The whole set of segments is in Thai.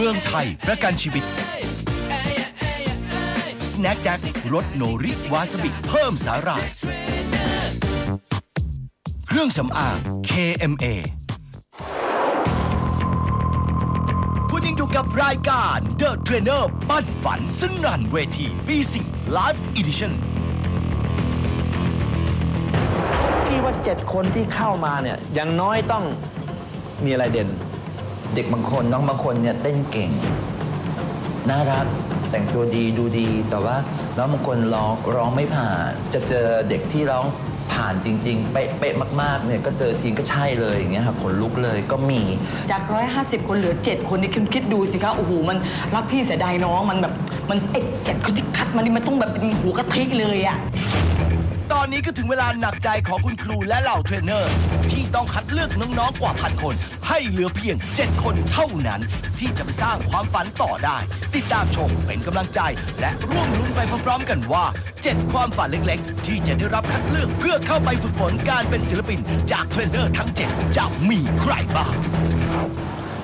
มืองไทยประกันชีวิต สแน็คแจ็ครสโนริวาซาบิเพิ่มสาหร่ายเครื่องสำอาง KMA คุณยังอยู่กับรายการ The Trainer ปั้นฝันสนั่นเวทีปี4 Live Edition พี่ว่าเจ็ดคนที่เข้ามาเนี่ยอย่างน้อยต้องมีอะไรเด่น เด็กบางคนน้องบางคนเนี่ยเต้นเก่ง น่ารักแต่งตัวดีดูดีแต่ว่าน้องบางคนร้องร้องไม่ผ่าน จะเจอเด็กที่ร้องผ่านจริงๆ เป๊ะมากๆเนี่ยก็เจอทีก็ใช่เลยอย่างเงี้ยครับขนลุกเลยก็มีจาก 150 คนเหลือ 7 คนนี่คุณคิดดูสิคะโอ้โหมันรักพี่เสียดายน้องมันแบบมันไอ้เจ็ดคนที่คัดมานี่มันต้องแบบเป็นหัวกะทิเลยอะ นี้ก็ถึงเวลาหนักใจของคุณครูและเหล่าเทรนเนอร์ ที่ต้องคัดเลือกน้องๆกว่าพันคน ให้เหลือเพียง 7 คนเท่านั้น ที่จะไปสร้างความฝันต่อได้ ติดตามชมเป็นกำลังใจ และร่วมลุ้นไปพร้อมๆกันว่า 7 ความฝันเล็กๆ ที่จะได้รับคัดเลือกเพื่อเข้าไปฝึกฝนการเป็นศิลปิน จากเทรนเนอร์ทั้ง 7 จะมีใครบ้าง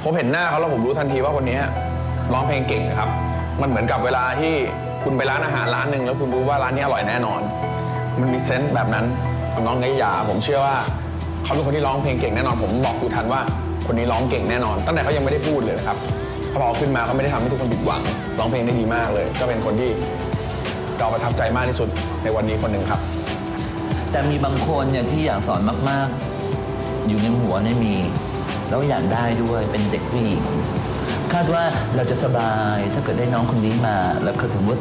ผมเห็นหน้าเขาแล้วผมรู้ทันทีว่าคนนี้ร้องเพลงเก่งนะครับ มันเหมือนกับเวลาที่คุณไปร้านอาหารร้านหนึ่งแล้วคุณรู้ว่าร้านนี้อร่อยแน่นอน มันมีเซนส์แบบนั้นน้องไงยาผมเชื่อว่าเขาเป็นคนที่ร้องเพลงเก่งแน่นอน ผมบอกครูทันว่าคนนี้ร้องเก่งแน่นอน ตั้งแต่เขายังไม่ได้พูดเลยครับเขาพอขึ้นมาเขาไม่ได้ทำให้ทุกคนผิดหวังร้องเพลงได้ดีมากเลย ก็เป็นคนที่เราประทับใจมากที่สุดในวันนี้คนหนึ่งครับ แต่มีบางคนเนี่ยที่อยากสอนมาก ๆ อยู่ในหัวเนี่ยมีแล้วอยากได้ด้วยเป็นเด็กผู้หญิงคาดว่าเราจะสบายถ้าเกิดได้น้องคนนี้มา แล้วก็ถึงว่า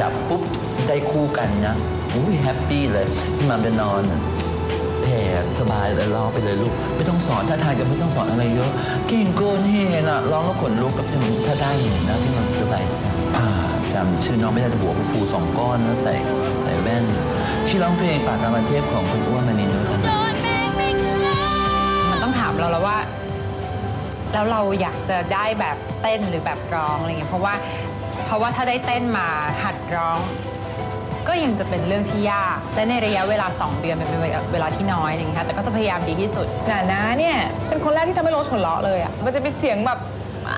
จับปุ๊บได้คู่กันนะอุ้ยแฮปปี้เลยพี่มาไปนอนแผ่สบายเลยร้องไปเลยลูก ไม่ต้องสอนถ้าทางจะไม่ต้องสอนอะไรเยอะ เก่งเกินเหตุอะร้องแล้วขนลุกกับพี่มันถ้าได้หนูนะพี่มันสบายใจอ่าจำชื่อน้องไม่ได้แต่หัวฟูสองก้อนแล้วใส่ใส่แว่นที่ร้องเพลงปากกามันเทพของคุณอ้วนมานีนุชนะมันต้องถามเราแล้วว่า แล้วเราอยากจะได้แบบเต้นหรือแบบร้องอะไรเงี้ยเพราะว่า เพราะว่าถ้าได้เต้นมาหัดร้อง ก็ยังจะเป็นเรื่องที่ยาก และในระยะเวลา 2 เดือนมันเป็นเวลาที่น้อยอะไรเงี้ยค่ะแต่ก็จะพยายามดีที่สุดหนานะเนี่ยเป็นคนแรกที่ทำให้โรสหัวเราะเลยอะมันจะเป็นเสียงแบบ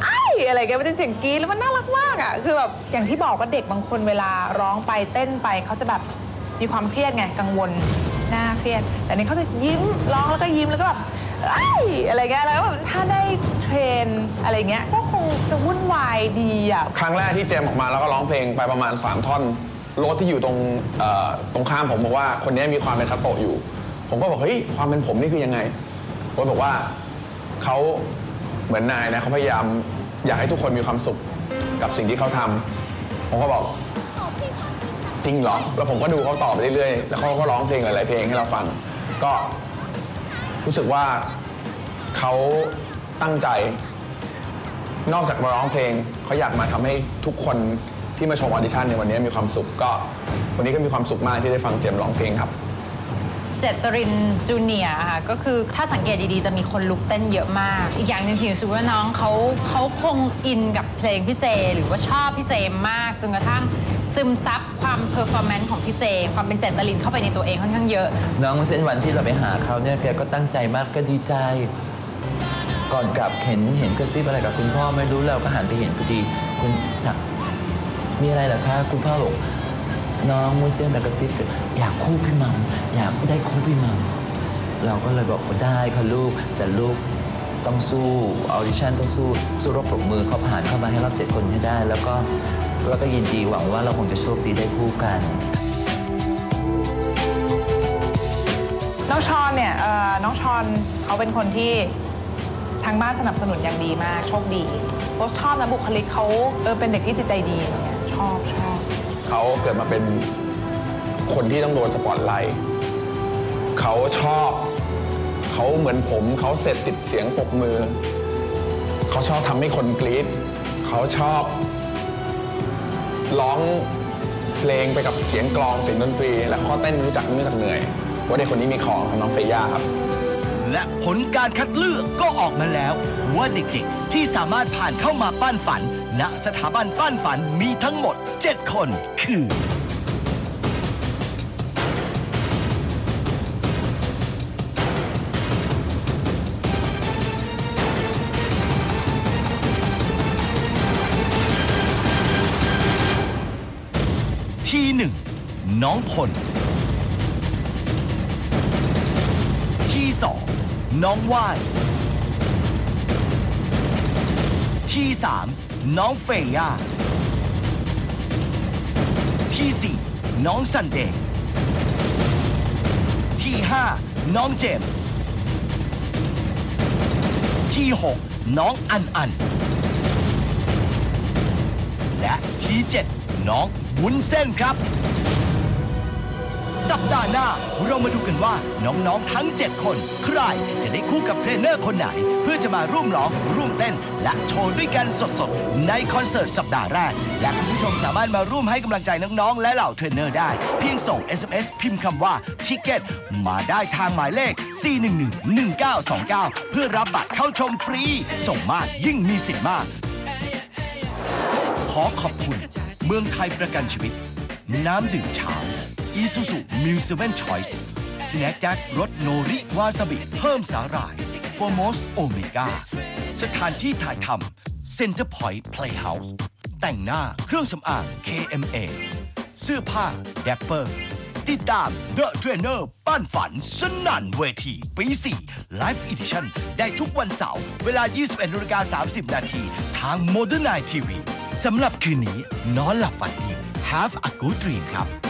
ไอ้อะไรแกมันจะเสียงกรี๊ดแล้วมันน่ารักมากอะคือแบบอย่างที่บอกว่าเด็กบางคนเวลาร้องไปเต้นไปเขาจะแบบมีความเครียดไงกังวล หน้าเครียด แต่นี่เขาจะยิ้มร้องแล้วก็ยิ้มแล้วก็แบบอ้อะไรเงี้ยแล้วแบบถ้าได้เทรนอะไรเงี้ยก็คงจะวุ่นวายดีอะครั้งแรกที่เจมออกมาแล้วก็ร้องเพลงไปประมาณ 3 ท่อนรถที่อยู่ตรงเอ่อตรงข้ามผมบอกว่าคนนี้มีความเป็นคาโตะอยู่ ผมก็บอกเฮ้ยความเป็นผมนี่คือยังไงโค้ชบอกว่าเขาเหมือนนายนะเขาพยายามอยากให้ทุกคนมีความสุขกับสิ่งที่เขาทำผมก็บอก จริงเหรอ แล้วผมก็ดูเขาตอบไปเรื่อยๆ แล้วเขาก็ร้องเพลงหลายๆเพลงให้เราฟัง ก็รู้สึกว่าเขาตั้งใจ นอกจากมาร้องเพลงเขาอยากมาทำให้ทุกคนที่มาชมออดิชั่นในวันนี้มีความสุขก็ วันนี้ก็มีความสุขมากที่ได้ฟังเจมส์ร้องเพลงครับ เจตรินจูเนียร์ค่ะก็คือถ้าสังเกตดีๆ จะมีคนลุกเต้นเยอะมาก อีกอย่างหนึ่งที่รู้สึกว่าน้องเขาเขาคงอินกับเพลงพี่เจ หรือว่าชอบพี่เจมากจนกระทั่งซึมซับความเพอร์ฟอร์แมนซ์ของพี่เจ ความเป็นเจตรินเข้าไปในตัวเองค่อนข้างเยอะ น้องเส้นวันที่เราไปหาเขาเนี่ยแกก็ตั้งใจมากก็ดีใจ ก่อนกลับเห็นเห็นกระซิบอะไรกับคุณพ่อไม่รู้เราก็หันไปเห็นพอดีคุณจักมีอะไรเหรอคะคุณพ่อบอก น้องมุ้ยเส้นไปกระซิบอยากคู่พี่มัมอยากได้คู่พี่มัมเราก็เลยบอกว่าได้ค่ะลูกแต่ลูกต้องสู้ออดิชั่นต้องสู้สู้รบปรบมือเขาผ่านเข้ามาให้รอบเจ็ดคนให้ได้ แล้วก็แล้วก็ยินดีหวังว่าเราคงจะโชคดีได้คู่กันน้องชอนเนี่ยน้องชอนเขาเป็นคนที่ทางบ้านสนับสนุนอย่างดีมาก โชคดีโรสชอบนะบุคลิกเขาเออเป็นเด็กที่จิตใจดีเงี้ยชอบชอบ เขาเกิดมาเป็นคนที่ต้องโดนสปอตไลท์เขาชอบเขาเหมือนผมเขาเสร็จติดเสียงปรบมือ เขาชอบทำให้คนกรี๊ดเขาชอบ ร้องเพลงไปกับเสียงกลองเสียงดนตรี และข้อเต้นรู้จักไม่รู้จักเหนื่อยว่าเด็กคนนี้มีของครับน้องเฟย่าครับ และผลการคัดเลือกก็ออกมาแล้ว ว่าเด็กๆที่สามารถผ่านเข้ามาปั้นฝัน ณสถาบันปั้นฝันมีทั้งหมด 7 คนคือ ทีหนึ่งน้องพล ทีสองน้องว่านทีสาม น้องเฟย่าที่สี่น้องซันเดย์ที่ห้าน้องเจมที่หกน้องอันอัน และที่เจ็ดน้องวุ้นเส้นครับ สัปดาห์หน้า เรามาดูกันว่าน้องๆทั้ง 7 คน ใครจะได้คู่กับเทรนเนอร์คนไหน เพื่อจะมาร่วมร้อง ร่วมเต้น และโชว์ด้วยกันสดๆ ในคอนเสิร์ตสัปดาห์แรก และคุณผู้ชมสามารถมาร่วมให้กำลังใจน้องๆ และเหล่าเทรนเนอร์ได้ เพียงส่ง SMS พิมพ์คำว่า Ticket มาได้ทางหมายเลข 411-1929 เพื่อรับบัตรเข้าชมฟรี ส่งมากยิ่งมีสิทธิ์มาก ขอขอบคุณ เมืองไทยประกันชีวิต น้ำดื่มเช้า อีซูซูมิวเซเว่นชอยส์สแน็คแจ็ครสโนริวาซาบิ เพิ่มสาหร่ายโฟมอสโอเมก้าสถานที่ถ่ายทำเซ็นเตอร์พอยต์เพลย์เฮาส์แต่งหน้าเครื่องสำอาง KMA เสื้อผ้าแดปเปอร์ติดตาม The Trainer ปั้นฝันสนั่นเวที ปี4 Live Edition ได้ทุกวันเสาร์เวลา 21นาฬิกา30 นาทีทาง Modern Night TV สำหรับคืนนี้นอนหลับฝันดี Have a good dream ครับ